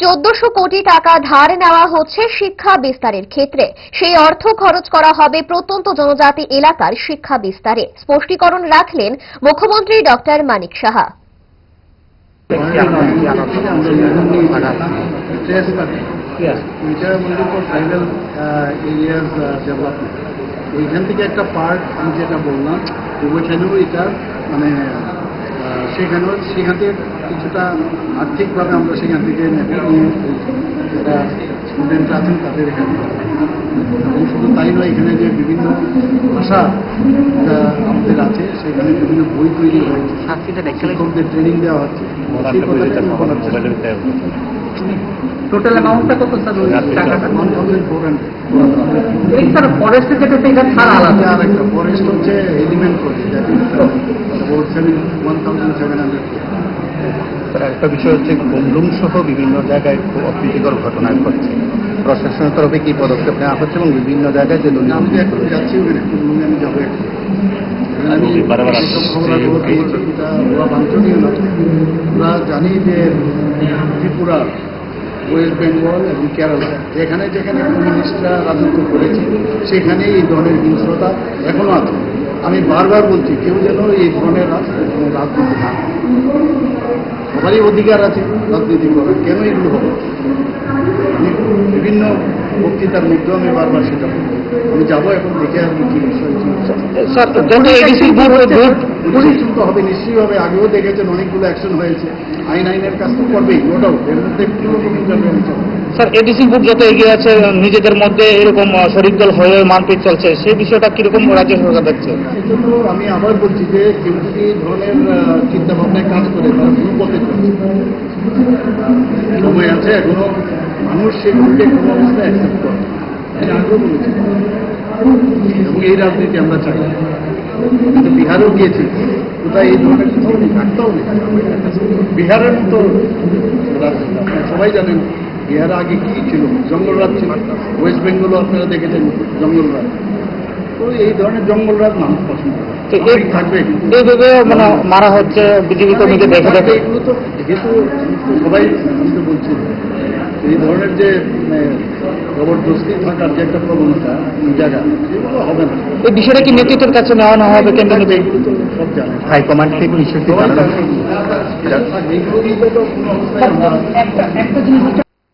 চোদ্দশো কোটি টাকা ধার নেওয়া হচ্ছে শিক্ষা বিস্তারের ক্ষেত্রে। সেই অর্থ খরচ করা হবে প্রত্যন্ত জনজাতি এলাকার শিক্ষা বিস্তারে। স্পষ্টীকরণ রাখলেন মুখ্যমন্ত্রী ডক্টর মানিক সাহা। এইখান থেকে একটা পার্ট আমি যেটা বললাম এটা মানে সেখানেও সেখান থেকে কিছুটা আর্থিকভাবে আমরা সেখান থেকে নেব নিয়ে যারা স্টুডেন্ট আছেন তাদের হেল্প এবং শুধু তাই নয় এখানে যে বিভিন্ন ভাষা আমাদের আছে সেখানে বিভিন্ন বই তৈরি হয়েছে শিক্ষকদের ট্রেনিং দেওয়া হচ্ছে। টোটাল অ্যামাউন্টটা কত স্যার টাকাটা 1,400 এই স্যার ফরেস্টে যেটা এটা ছাড়া আলাদা। আর একটা ফরেস্ট হচ্ছে এলিমেন্ট করছে স্যার একটা বিষয় হচ্ছে কুমলুম সহ বিভিন্ন জায়গায় খুব অপ্রীতিকর ঘটনা ঘটছে। প্রশাসনের তরফে কি পদক্ষেপ নেওয়া হচ্ছে এবং বিভিন্ন জায়গায় যে আমি এখন যাচ্ছি ওখানে আমি যাব আমি বাঞ্ছনীয় না। জানি যে ত্রিপুরা ওয়েস্ট বেঙ্গল এবং কেরালা যেখানে যেখানে কমিউনিস্টরা রাজত্ব করেছে সেখানে এই ধরনের হিংস্রতা এখনও আছে। আমি বারবার বলছি কেউ যেন এই ধরনের রাজ- রাজনীতি না সবারই অধিকার আছে রাজনীতি করার কেন এগুলো হবে? আমি বিভিন্ন বক্তৃতার মধ্যেও আমি বারবার সেটা আমি যাব এখন দেখে আসব কি বিষয় স্যার পুলিশ তো হবে নিশ্চয়ই হবে। আগেও দেখেছেন অনেকগুলো অ্যাকশন হয়েছে। আইন আইনের কাজ তো করবেই নো ডাউট এর মধ্যে কোনো রকম না। স্যার এডিসি বুক যত এগিয়ে আছে নিজেদের মধ্যে এরকম শরিক দল হয়ে মারপিট চলছে সেই বিষয়টা কীরকম রাজ্য সরকার দেখছে? আমি আবার বলছি যে কেউ যদি এই ধরনের চিন্তা ভাবনায় কাজ করে তারা ভুল পথে সময় আছে এখনও মানুষ সেগুলোকে কোনো অবস্থায় অ্যাকসেপ্ট করে আমি আগেও বলেছি। এবং এই রাজনীতি আমরা চাই। আমি বিহারেও গিয়েছি। কোথায় এই ধরনের কোথাও নেই একটাও নেই। বিহারের মতো সবাই জানেন বিহারে আগে কি ছিল? জঙ্গল জঙ্গলরাজ ছিল। ওয়েস্ট বেঙ্গলও আপনারা দেখেছেন জঙ্গলরাজ তো এই ধরনের জঙ্গল জঙ্গলরাজ মানুষ পছন্দ করে। থাকবে। এইভাবে মানে মারা হচ্ছে বিজেপি কর্মীকে দেখে দেখে এগুলো তো যেহেতু সবাই বলছি এই ধরনের যে মানে জবরদস্তি থাকার যে একটা প্রবণতা জায়গা সেগুলো হবে না। এই বিষয়টা কি নেতৃত্বের কাছে নেওয়া হবে কেন্দ্র নেতৃত্ব সব জানে হাইকমান্ড থেকে বিষয়টি জানানো। কোনো একটা জিনিস